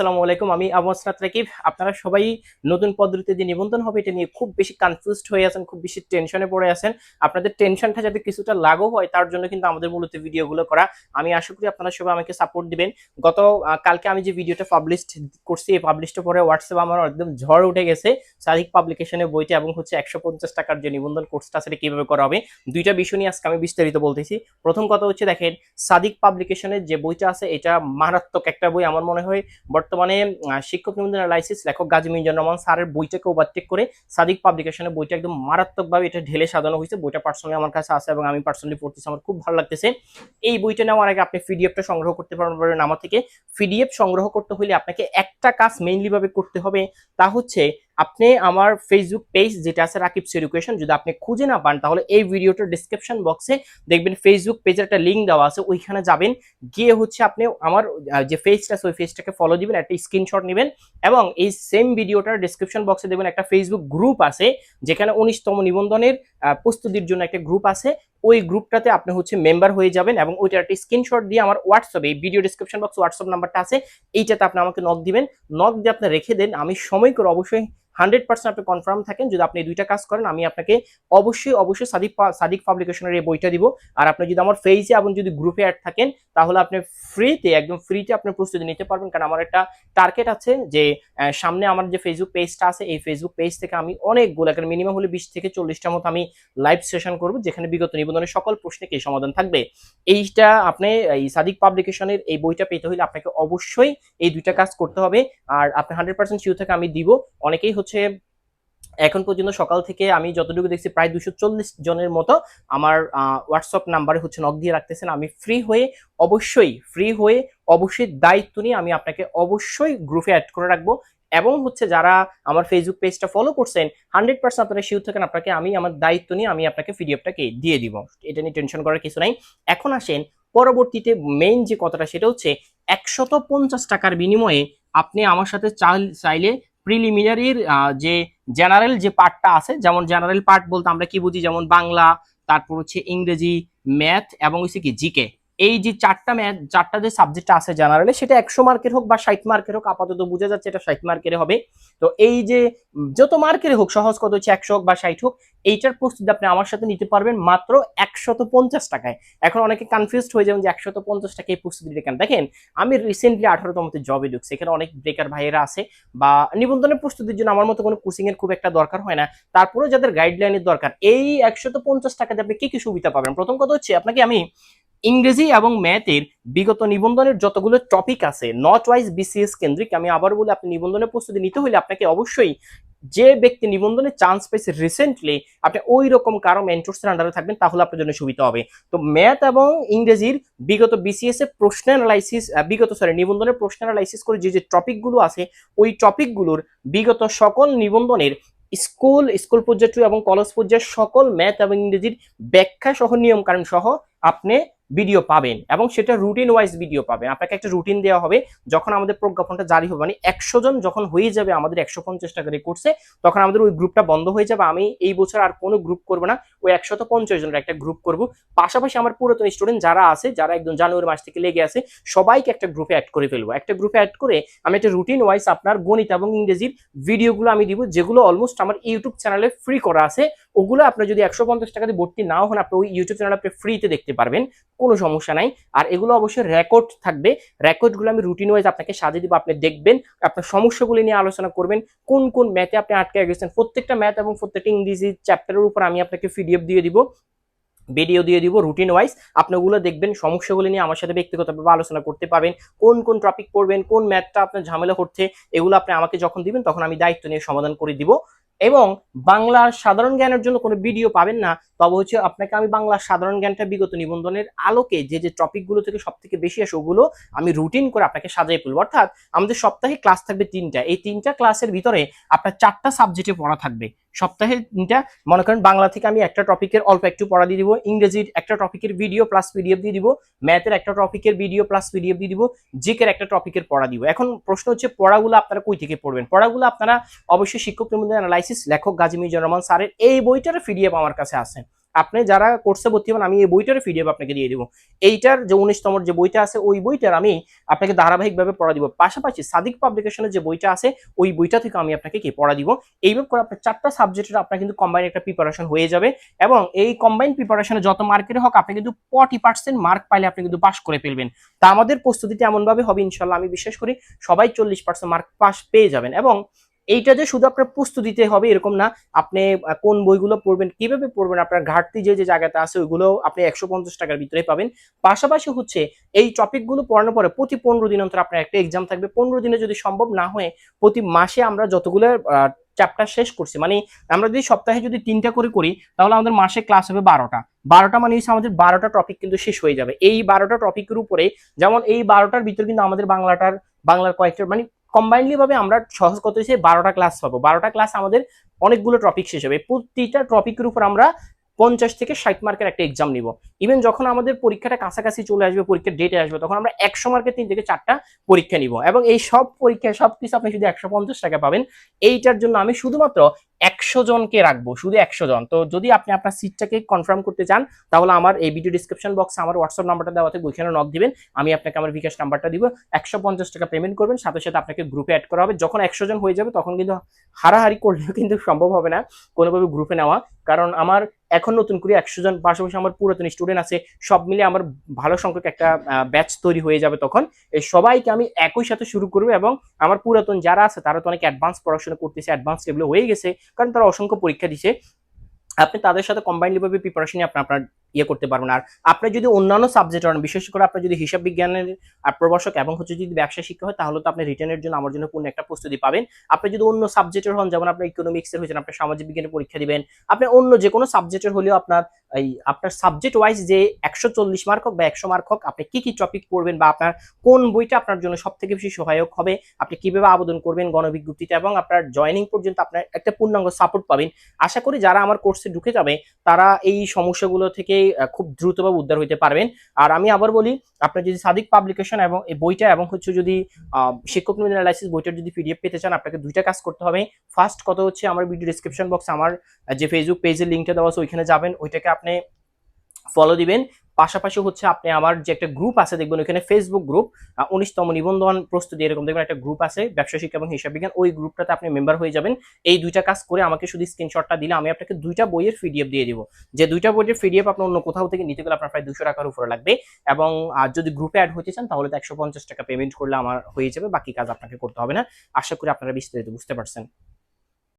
আসসালামু আলাইকুম, আমি আবু রাকিব। আপনারা সবাই নতুন পদ্ধতিতে যে নিবন্ধন হবে, এটা নিয়ে খুব বেশি কনফিউজড হয়ে আছেন, খুব বেশি টেনশনে পড়ে আছেন। আপনাদের টেনশনটা যাতে কিছুটা লাঘব হয়, তার জন্য কিন্তু আমাদের মূলত ভিডিওগুলো করা। আমি আশা করি আপনারা সবাই আমাকে সাপোর্ট দিবেন। গত কালকে আমি যে ভিডিওটা পাবলিশ করছি, এই পাবলিশটা পরে হোয়াটসঅ্যাপ আমার একদম ঝড় উঠে গেছে। সাদিক পাবলিকেশনের বইটা এবং হচ্ছে একশো পঞ্চাশ টাকার যে নিবন্ধন কোর্সটা সেটা কীভাবে করা হবে, দুইটা বিষয় নিয়ে আজকে আমি বিস্তারিত বলতেছি। প্রথম কথা হচ্ছে, দেখেন, সাদিক পাবলিকেশনের যে বইটা আছে, এটা মারাত্মক একটা বই। আমার মনে হয় বর্তমানে শিক্ষক নিবন্ধন লাইসেন্স লেখক গাজী মিজান রহমান স্যারের বইটাকে ওভারটেক করে সাদিক পাবলিকেশনের বইটা একদম মারাত্মকভাবে এটা ঢেলে সাজানো হয়েছে। বইটা পার্সোনালি আমার কাছে আছে এবং আমি পার্সোনালি পড়তেছি, আমার খুব ভালো লাগতেছে। এই বইটা নেওয়ার আগে আপনি পিডিএফটা সংগ্রহ করতে পারবেন আমার থেকে পিডিএফ সংগ্রহ করতে হলে আপনাকে একটা কাজ মেইনলি ভাবে করতে হবে। তা হচ্ছে আপনি আমার ফেসবুক পেজ যেটা আছে রাকিব এডুকেশন যদি আপনি খুঁজে না পান, তাহলে এই ভিডিওটার ডিসক্রিপশন বক্সে দেখবেন ফেসবুক পেজের একটা লিঙ্ক দেওয়া আছে, ওইখানে যাবেন, গিয়ে হচ্ছে আপনি আমার যে পেজটা আছে, ওই পেজটাকে ফলো দিবেন, একটা স্ক্রিনশট নেবেন এবং এই সেম ভিডিওটার ডিসক্রিপশন বক্সে দেখবেন একটা ফেসবুক গ্রুপ আছে, যেখানে উনিশতম নিবন্ধনের প্রস্তুতির জন্য একটা গ্রুপ আছে, ওই গ্রুপটাতে আপনি হচ্ছে মেম্বার হয়ে যাবেন এবং ওইটার একটা স্ক্রিনশট দিয়ে আমার হোয়াটসঅ্যাপে এই ভিডিও ডিসক্রিপশন বক্স হোয়াটসঅ্যাপ নাম্বারটা আছে, এইটাতে আপনি আমাকে নক দিবেন নক দিয়ে আপনি রেখে দেন, আমি সময় করে অবশ্যই হান্ড্রেড পার্সেন্ট আপনি কনফার্ম থাকেন, যদি আপনি দুইটা কাজ করেন, আমি আপনাকে অবশ্যই অবশ্যই সাদিক সাদিক পাবলিকেশনের এই বইটা দিব। আর আপনি যদি আমার ফেজে এবং যদি গ্রুপে অ্যাড থাকেন, তাহলে আপনি ফ্রিতে একদম ফ্রিতে আপনি প্রস্তুতি নিতে পারবেন। কারণ আমার একটা টার্গেট আছে যে সামনে আমার যে ফেসবুক পেজটা আছে, এই ফেসবুক পেজ থেকে আমি অনেকগুলো, এখানে মিনিমাম হলে বিশ থেকে চল্লিশটার মতো আমি লাইভ সেশন করব, যেখানে বিগত নিবন্ধনের সকল প্রশ্নে কি সমাধান থাকবে। এইটা আপনি, এই সাদিক পাবলিকেশনের এই বইটা পেতে হলে আপনাকে অবশ্যই এই দুইটা কাজ করতে হবে। আর আপনি হান্ড্রেড পার্সেন্ট শিও থেকে আমি দিব। অনেকেই হচ্ছে এখন পর্যন্ত সকাল থেকে আমি যতটুকু দেখছি প্রায় দুশো চল্লিশ জনের মতো আমার হোয়াটসঅ্যাপ নাম্বারে হচ্ছে নক দিয়ে রাখতেছেন। আমি ফ্রি হয়ে অবশ্যই ফ্রি হয়ে অবশ্যই দায়িত্ব নিয়ে আমি আপনাকে অবশ্যই গ্রুপে অ্যাড করে রাখব। এবং হচ্ছে যারা আমার ফেসবুক পেজটা ফলো করছেন হান্ড্রেড পার্সেন্ট আপনারা শিওর থাকেন আপনাকে আমি আমার দায়িত্ব নিয়ে আমি আপনাকে পিডিএফটাকে দিয়ে দিব। এটা নিয়ে টেনশন করার কিছু নাই। এখন আসেন, পরবর্তীতে মেইন যে কথাটা সেটা হচ্ছে, একশত পঞ্চাশ টাকার বিনিময়ে আপনি আমার সাথে চাইলে প্রিলিমিনারির যে জেনারেল যে পার্টটা আছে, যেমন জেনারেল পার্ট বলতে আমরা কি বুঝি? যেমন বাংলা, তারপর হচ্ছে ইংরেজি ম্যাথ এবং হচ্ছে কি? জিকে এই যে চারটা ম্যাথ চারটা যে সাবজেক্ট আছে জেনারেলে সেটা একশো মার্কের হোক বা ষাট মার্কের হোক, আপাতত বোঝা যাচ্ছে এটা ষাট মার্কের হবে। তো এই যে যত মার্কের হোক, সহজ কত হচ্ছে, একশো হোক বা ষাট হোক, এইটার প্রস্তুতি আপনি আমার সাথে নিতে পারবেন মাত্র একশত পঞ্চাশ টাকায়। এখন অনেকে কনফিউজড হয়ে যাবেন যে একশত পঞ্চাশ টাকায় এই প্রস্তুতি কেন? দেখেন, আমি রিসেন্টলি আঠারোতমতে জবে ঢুকছি। এখানে অনেক ব্রেকার ভাইয়েরা আছে বা নিবন্ধনের প্রস্তুতির জন্য আমার মতো কোনো কোচিং এর খুব একটা দরকার হয় না। তারপরেও যাদের গাইডলাইনের দরকার, এই একশত পঞ্চাশ টাকাতে আপনি কি কি সুবিধা পাবেন? প্রথম কথা হচ্ছে, আপনাকে আমি ইংরেজি এবং ম্যাথের বিগত নিবন্ধনের যতগুলো টপিক আছে নট ওয়াইজ বিসিএস কেন্দ্রিক, আমি আবার বলে, আপনি নিবন্ধনের প্রস্তুতি নিতে হলে আপনাকে অবশ্যই যে ব্যক্তি নিবন্ধনে চান্স পেয়েছে রিসেন্টলি আপনি ওই রকম কারও মেন্টরসের আন্ডারে থাকবেন, তাহলে আপনার জন্য সুবিধা হবে। তো ম্যাথ এবং ইংরেজির বিগত বিসিএস এর প্রশ্ন অ্যানালাইসিস বিগত সরি নিবন্ধনের প্রশ্ন অ্যানালাইসিস করে যে যে টপিকগুলো আছে, ওই টপিকগুলোর বিগত সকল নিবন্ধনের স্কুল স্কুল পর্যায়ে এবং কলেজ পর্যায়ের সকল ম্যাথ এবং ইংরেজির ব্যাখ্যা সহ নিয়ম কারণ সহ, আপনি ভিডিও পাবেন এবং সেটা রুটিন ওয়াইজ ভিডিও পাবেন। আপনাকে একটা রুটিন দেওয়া হবে, যখন আমাদের প্রজ্ঞাপনটা জারি হবে। মানে একশো জন যখন হয়ে যাবে আমাদের একশো পঞ্চাশ টাকা কোর্সে তখন আমাদের ওই গ্রুপটা বন্ধ হয়ে যাবে। আমি এই বছর আর কোনো গ্রুপ করব না। ওই একশত পঞ্চাশ জনের একটা গ্রুপ করব। পাশাপাশি আমার পুরাতন স্টুডেন্ট যারা আছে, যারা একদম জানুয়ারি মাস থেকে লেগে আছে, সবাইকে একটা গ্রুপে অ্যাড করে ফেলব। একটা গ্রুপে অ্যাড করে আমি একটা রুটিন ওয়াইজ আপনার গণিত এবং ইংরেজির ভিডিওগুলো আমি দিব, যেগুলো অলমোস্ট আমার ইউটিউব চ্যানেলে ফ্রি করা আছে। ওগুলো আপনি যদি একশো পঞ্চাশ টাকা দিয়ে ভর্তি নাও হন, আপনি ওই ইউটিউব চ্যানেল আপনি ফ্রিতে দেখতে পারবেন, কোনো সমস্যা নাই। আর এগুলো অবশ্যই রেকর্ড থাকবে। রেকর্ডগুলো আমি রুটিন ওয়াইজ আপনাকে সাজিয়ে দিব, আপনি দেখবেন, আপনার সমস্যাগুলি নিয়ে আলোচনা করবেন, কোন কোন ম্যাথে আপনি আটকে গেছেন। প্রত্যেকটা ম্যাথ এবং প্রত্যেকটা ইংরেজি চ্যাপ্টারের উপর আমি আপনাকে পিডিএফ দিয়ে দিব ভিডিও দিয়ে দিব রুটিন ওয়াইজ আপনি ওগুলো দেখবেন, সমস্যাগুলি নিয়ে আমার সাথে ব্যক্তিগতভাবে আলোচনা করতে পারবেন, কোন কোন টপিক পড়বেন, কোন ম্যাথটা আপনার ঝামেলা করছে, এগুলো আপনি আমাকে যখন দিবেন, তখন আমি দায়িত্ব নিয়ে সমাধান করে দিব। এবং বাংলার সাধারণ জ্ঞানের জন্য কোনো ভিডিও পাবেন না, তবে হচ্ছে আপনাকে আমি বাংলার সাধারণ জ্ঞানটা বিগত নিবন্ধনের আলোকে যে যে টপিকগুলো থেকে সব থেকে বেশি আসে ওগুলো আমি রুটিন করে আপনাকে সাজাই ফেলব অর্থাৎ আমাদের সপ্তাহে ক্লাস থাকবে তিনটা। এই তিনটা ক্লাসের ভিতরে আপনার চারটা সাবজেক্টে পড়া থাকবে। সপ্তাহে তিনটা মনে করেন বাংলা থেকে আমি একটা টপিকের অল্প একটু পড়া দিয়ে দিব, ইংরেজির একটা টপিকের ভিডিও প্লাস পিডিএফ দিয়ে দিব ম্যাথের একটা টপিকের ভিডিও প্লাস পিডিএফ দিয়ে দিব জিকের একটা টপিকের পড়া দিব। এখন প্রশ্ন হচ্ছে, পড়াগুলো আপনারা কই থেকে পড়বেন? পড়াগুলো আপনারা অবশ্যই শিক্ষক নিবন্ধন অ্যানালাইসিস লেখক গাজী জনমান রহমান স্যারের এই বইটার পিডিএফ আমার কাছে আছে। আপনি যারা কোর্সে ভর্তি হবেন, আমি এই বইটার পিডিএফ আপনাকে দিয়ে দিব। এইটার যে উনিশতম যে বইটা আছে, ওই বইটার আমি আপনাকে ধারাবাহিকভাবে পড়া দিব। পাশাপাশি সাদিক পাবলিকেশনের যে বইটা আছে, ওই বইটা থেকে আমি আপনাকে কি পড়া দিব? এইভাবে করে আপনার চারটা সাবজেক্টের আপনার কিন্তু কম্বাইন একটা প্রিপারেশন হয়ে যাবে এবং এই কম্বাইন প্রিপারেশনে যত মার্কের হোক, আপনি কিন্তু ফর্টি পার্সেন্ট মার্ক পাইলে আপনি কিন্তু পাস করে ফেলবেন। তা আমাদের প্রস্তুতিটা এমনভাবে হবে ইনশাল্লাহ আমি বিশ্বাস করি সবাই চল্লিশ পার্সেন্ট মার্ক পাস পেয়ে যাবেন এবং এইটা যে শুধু আপনার প্রস্তুতিতে হবে এরকম না। আপনি কোন বইগুলো পড়বেন, কীভাবে পড়বেন, আপনার ঘাটতি যে যে জায়গাতে আছে, ওইগুলো আপনি একশো পঞ্চাশ টাকার ভিতরে পাবেন। পাশাপাশি হচ্ছে এই টপিকগুলো পড়ানোর পরে প্রতি পনেরো দিন অন্তর আপনার একটা এক্সাম থাকবে। পনেরো দিনে যদি সম্ভব না হয় প্রতি মাসে আমরা যতগুলো চ্যাপ্টার শেষ করছি মানে আমরা যদি সপ্তাহে যদি তিনটা করে করি, তাহলে আমাদের মাসে ক্লাস হবে বারোটা। বারোটা মানে আমাদের বারোটা টপিক কিন্তু শেষ হয়ে যাবে। এই বারোটা টপিকের উপরে, যেমন এই বারোটার ভিতরে কিন্তু আমাদের বাংলাটার, বাংলার কয়েকটা মানে কম্বাইনলি ভাবে আমরা সহজ কত হিসেবে বারোটা ক্লাস পাবো। বারোটা ক্লাস আমাদের অনেকগুলো টপিক শেষ হবে। প্রতিটা টপিকের উপর আমরা পঞ্চাশ থেকে ষাট মার্কের একটা এক্সাম নিব। ইভেন যখন আমাদের পরীক্ষাটা কাছাকাছি চলে আসবে, পরীক্ষার ডেটে আসবে, তখন আমরা একশো মার্কের তিন থেকে চারটা পরীক্ষা নিব। এবং এই সব পরীক্ষা সব কিছু আপনি শুধু একশো পঞ্চাশ টাকা পাবেন, এইটার জন্য আমি শুধুমাত্র একশো জনকে রাখব, শুধু একশো জন। তো যদি আপনি আপনার সিটটাকে কনফার্ম করতে চান, তাহলে আমার এই ভিডিও ডিসক্রিপশন বক্সে আমার হোয়াটসঅ্যাপ নাম্বারটা দেওয়া থেকে ওইখানে নক দিবেন, আমি আপনাকে আমার বিকাশ নাম্বারটা দিব। একশো পঞ্চাশ টাকা পেমেন্ট করবেন, সাথে সাথে আপনাকে গ্রুপে অ্যাড করা হবে। যখন একশো জন হয়ে যাবে, তখন কিন্তু হারাহারি করলেও কিন্তু সম্ভব হবে না কোনোভাবে গ্রুপে নেওয়া। কারণ আমার এখন নতুন করে একশো জন, পাশাপাশি আমার পুরাতন স্টুডেন্ট আছে, সব মিলে আমার ভালো সংখ্যক একটা ব্যাচ তৈরি হয়ে যাবে তখন। এই সবাইকে আমি একই সাথে শুরু করব এবং আমার পুরাতন যারা আছে, তারা তো অনেক অ্যাডভান্স পড়াশোনা করতেছে অ্যাডভান্স এগুলো হয়ে গেছে কারণ তারা অসংখ্য পরীক্ষা দিছে। আপনি তাদের সাথে কম্বাইন্ডলিভাবে প্রিপারেশন নিয়ে আপনি আপনার ইয়ে করতে পারবেন। আর আপনি যদি অন্যান্য সাবজেক্ট হন, বিশেষ করে আপনার যদি হিসাব বিজ্ঞানের আর প্রভাষক এবং হচ্ছে যদি ব্যবসা শিক্ষা হয়, তাহলে তো আপনি রিটার্নের জন্য আমার জন্য পূর্ণ একটা প্রস্তুতি পাবেন। আপনি যদি অন্য সাবজেক্টের হন, যেমন আপনার ইকোনমিক্সের হয়েছেন, আপনি সামাজিক বিজ্ঞানের পরীক্ষা দিবেন। আপনি অন্য যে কোনো সাবজেক্টের হলেও আপনার এই আপনার সাবজেক্ট ওয়াইজ যে একশো চল্লিশ মার্ক হোক বা একশো মার্ক হোক, আপনি কি কি টপিক পড়বেন বা আপনার কোন বইটা আপনার জন্য সব থেকে বেশি সহায়ক হবে, আপনি কীভাবে আবেদন করবেন গণবিজ্ঞপ্তিতে এবং আপনার জয়নিং পর্যন্ত আপনার একটা পূর্ণাঙ্গ সাপোর্ট পাবেন। আশা করি যারা আমার কোর্সে ঢুকে যাবে, তারা এই সমস্যাগুলো থেকে খুব দ্রুতভাবে উদ্ধার হইতে পারবেন। আর আমি আবার বলি, আপনার যদি সাদিক পাবলিকেশন এবং এই বইটা এবং হচ্ছে যদি শিক্ষক নিবেদন অ্যানালাইসিস বইটার যদি পিডিএফ পেতে চান, আপনাকে দুইটা কাজ করতে হবে। ফার্স্ট কথা হচ্ছে, আমার ভিডিও ডিসক্রিপশন বক্স আমার যে ফেসবুক পেজের লিঙ্কটা দেওয়া আছে, ওইখানে যাবেন। ওইটাকে আপনি ফলো দিবেন। পাশাপাশি হচ্ছে আপনি আমার যে একটা গ্রুপ আছে, দেখবেন ওইখানে ফেসবুক গ্রুপ উনিশতম নিবন্ধন প্রস্তুতি এরকম দেখবেন একটা গ্রুপ আছে, ব্যবসা, শিক্ষা এবং হিসাব বিজ্ঞান, ওই গ্রুপটাতে আপনি মেম্বার হয়ে যাবেন। এই দুইটা কাজ করে আমাকে শুধু স্ক্রিনশটটা দিলে আমি আপনাকে দুইটা বইয়ের পিডিএফ দিয়ে দিব। যে দুইটা বইয়ের পিডিএফ আপনি অন্য কোথাও থেকে নিতে গেলে আপনার প্রায় দুশো টাকার উপরে লাগবে এবং, আর যদি গ্রুপে অ্যাড হতে চান তাহলে তো একশো পঞ্চাশ টাকা পেমেন্ট করলে আমার হয়ে যাবে, বাকি কাজ আপনাকে করতে হবে না। আশা করি আপনারা বিস্তারিত বুঝতে পারছেন।